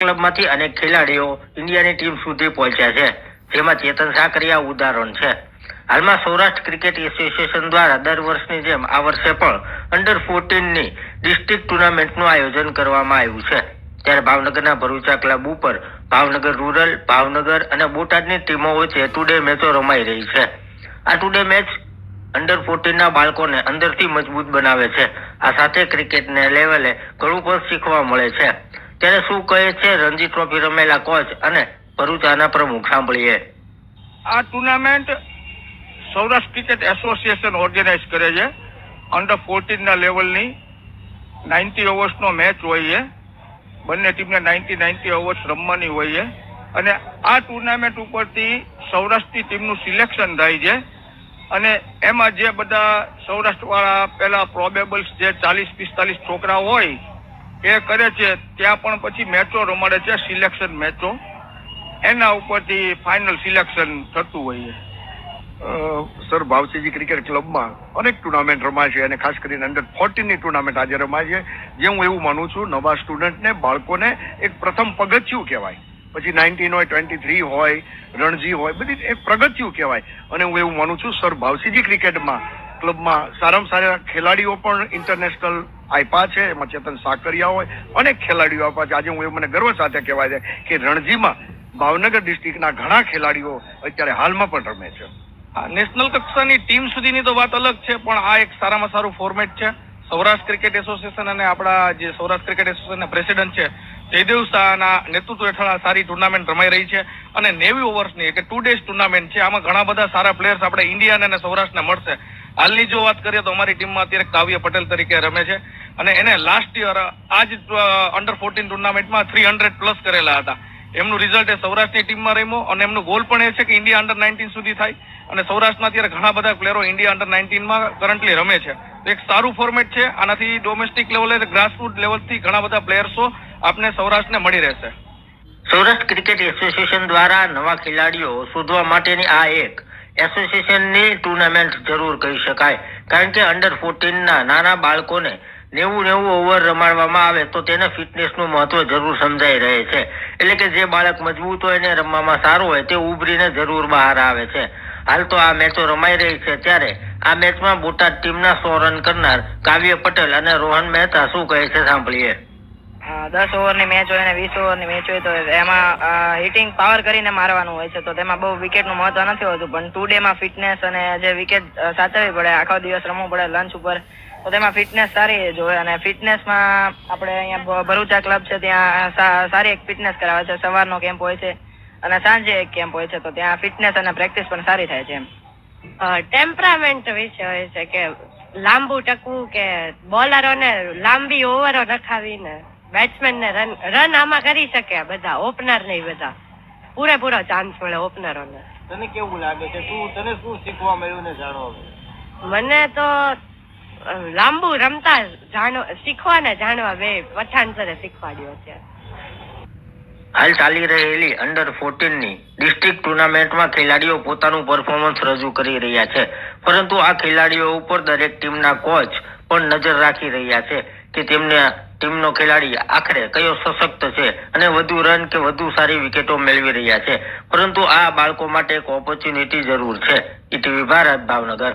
ક્લબમાંથી અનેક ખેલાડીઓ ઇન્ડિયાની ટીમ સુધી પહોંચ્યા છે. જેમાં ચેતન સાકરિયા ઉદાહરણ છે. હાલમાં સૌરાષ્ટ્ર ક્રિકેટ એસોસિએશન દ્વારા દર વર્ષની જેમ આ વર્ષે પણ અંડર ફોર્ટીનની ડિસ્ટ્રિક્ટ ટુર્નામેન્ટનું આયોજન કરવામાં આવ્યું છે. ત્યારે ભાવનગરના ભરૂચા ક્લબ ઉપર ભાવનગર રૂરલ, ભાવનગર અને બોટાદની ટીમો વચ્ચે ટુડે મેચો રમાઈ રહી છે. આ ટુડે મેચ અંડર ફોર્ટીનના બાળકોને અંદરથી મજબૂત બનાવે છે. આ સાથે ક્રિકેટને લેવલે ઘણું પણ શીખવા મળે છે. ત્યારે શું કહે છે? રણજી ટ્રોફી રમેલા કોચ અને ભરૂચાના પ્રમુખ, સાંભળીએ. આ tournament Saurashtra cricket association organise કરે છે. અંડર ફોર્ટીનના લેવલની નાઇન્ટી ઓવર્સનો મેચ હોય છે. બંને ટીમને નાઇન્ટી નાઇન્ટી ઓવર્સ રમવાની હોય છે. અને આ ટુર્નામેન્ટ ઉપરથી સૌરાષ્ટ્રની ટીમનું સિલેક્શન થાય છે. અને એમાં જે બધા સૌરાષ્ટ્રવાળા પહેલાં પ્રોબેબલ્સ જે ચાલીસ, પિસ્તાલીસ છોકરા હોય એ કરે છે, ત્યાં પણ પછી મેચો રમાડે છે સિલેક્શન મેચો. એના ઉપરથી ફાઇનલ સિલેક્શન થતું હોય છે. સર ભાવસીજી ક્રિકેટ ક્લબમાં અનેક ટુર્નામેન્ટ રમાય છે અને ખાસ કરીને અંડર ફોર્ટીનની ટુર્નામેન્ટ આજે રમાય છે. જે હું એવું માનું છું, નવા સ્ટુડન્ટને બાળકોને એક પ્રથમ પગથિયું કહેવાય. પછી નાઇન્ટીન હોય ટ્વેન્ટી થ્રી હોય, રણજી હોય, બધી એક પ્રગતિયું કહેવાય. અને હું એવું માનું છું, સર ભાવસીજી ક્રિકેટમાં ક્લબમાં સારામાં સારા ખેલાડીઓ પણ ઇન્ટરનેશનલ આપ્યા છે. એમાં ચેતન સાકરિયા હોય, અનેક ખેલાડીઓ આપ્યા છે. આજે હું એ મને ગર્વ સાથે કહેવાય છે કે રણજીમાં ભાવનગર ડિસ્ટ્રિક્ટના ઘણા ખેલાડીઓ અત્યારે હાલમાં પણ રમે છે. નેશનલ કક્ષાની ટીમ સુધીની તો વાત અલગ છે, પણ આ એક સારામાં સારું ફોર્મેટ છે. સૌરાષ્ટ્ર ક્રિકેટ એસોસિએશન અને આપણા જે સૌરાષ્ટ્ર ક્રિકેટ એસોસિએશનના પ્રેસિડેન્ટ છે, જયદેવ શાહના નેતૃત્વ હેઠળ આ સારી ટુર્નામેન્ટ રમાઈ રહી છે અને નેવી ઓવર્સની એટલે ટુ ડેઝ ટુર્નામેન્ટ છે. આમાં ઘણા બધા સારા પ્લેયર્સ આપણે ઇન્ડિયાને અને સૌરાષ્ટ્રને મળશે. હાલની જો વાત કરીએ તો અમારી ટીમમાં અત્યારે કાવ્ય પટેલ તરીકે રમે છે અને એને લાસ્ટ યર આ જ અંડર ફોર્ટીન ટુર્નામેન્ટમાં થ્રી હંડ્રેડ પ્લસ કરેલા હતા. એમનું રિઝલ્ટ એ સૌરાષ્ટ્રની ટીમમાં રમ્યો અને એમનું ગોલ પણ એ છે કે ઇન્ડિયા અંડર નાઇન્ટીન સુધી થાય અને સૌરાષ્ટ્રમાં અત્યારે ઘણા બધા પ્લેયરો ઇન્ડિયા અંડર નાઇન્ટીનમાં કરન્ટલી રમે છે. એક સારું ફોર્મેટ છે, આનાથી ડોમેસ્ટિક લેવલે ગ્રાસરૂટ લેવલથી ઘણા બધા પ્લેયર્સો આપને સૌરાષ્ટ્રને મળી રહેશે. સૌરાષ્ટ્ર ક્રિકેટ એસોસિએશન દ્વારા નવા ખેલાડીઓ શોધવા માટેની આ એક એસોસિએશનની ટુર્નામેન્ટ જરૂર કહી શકાય. કારણ કે અંડર ફોર્ટીનના નાના બાળકોને નેવું નેવું ઓવર રમાડવામાં આવે તો તેને ફિટનેસનું મહત્વ જરૂર સમજાઈ રહે છે. એટલે કે જે બાળક મજબૂત હોય ને રમવામાં સારું હોય તે ઉભરીને જરૂર બહાર આવે છે. હાલ તો આ મેચો રમાઈ રહી છે ત્યારે આ મેચમાં બોટાદ ટીમના સો રન કરનાર કાવ્ય પટેલ અને રોહન મહેતા શું કહે છે સાંભળીએ. દસ ઓવરની મેચ હોય અને વીસ ઓવરની મેચ હોય તો એમાં હિટિંગ પાવર કરીને મારવાનું હોય છે. તો તેમાં બહુ વિકેટનું મહત્વ નથી હોતું. પણ ટુ ડેમાં ફિટનેસ અને જે વિકેટ સાચવવી પડે, આખો દિવસ રમવું પડે લંચ ઉપર, તો તેમાં ફિટનેસ સારી જ અને ફિટનેસમાં આપણે અહીંયા ભરૂચા ક્લબ છે, ત્યાં સારી એક ફિટનેસ કરાવે છે. સવારનો કેમ્પ હોય છે અને સાંજે એક કેમ્પ હોય છે. તો ત્યાં ફિટનેસ અને પ્રેક્ટિસ પણ સારી થાય છે ટેમ્પરામેન્ટ વિશે હોય છે કે લાંબુ ટકવું કે બોલરોને લાંબી ઓવરો રખાવીને? બેટ્સમેન ને રન રન આમાં કરી શકે બધા ઓપનર નહીં બધા. પૂરેપૂરો ચાન્સ મળે ઓપનરોને તને કેવું લાગે છે? તું તને શું શીખવા મળ્યું ને જાણવા મને તો લાંબુ રમતા જાણો શીખવા ને જાણવા બે પઠાણ સરે શીખવાડ્યો છે. હાલ ચાલી રહેલી અંડર ફોર્ટીનની ડિસ્ટ્રિક્ટ ટુર્નામેન્ટમાં ખેલાડીઓ પોતાનું પરફોર્મન્સ રજૂ કરી રહ્યા છે. પરંતુ આ ખેલાડીઓ ઉપર દરેક ટીમના કોચ પણ નજર રાખી રહ્યા છે કે તેમને ટીમનો ખેલાડી આખરે કયો સશક્ત છે અને વધુ રન કે વધુ સારી વિકેટો મેળવી રહ્યા છે? પરંતુ આ બાળકો માટે એક ઓપોર્ચ્યુનિટી જરૂર છે. ઈટીવી ભારત ભાવનગર.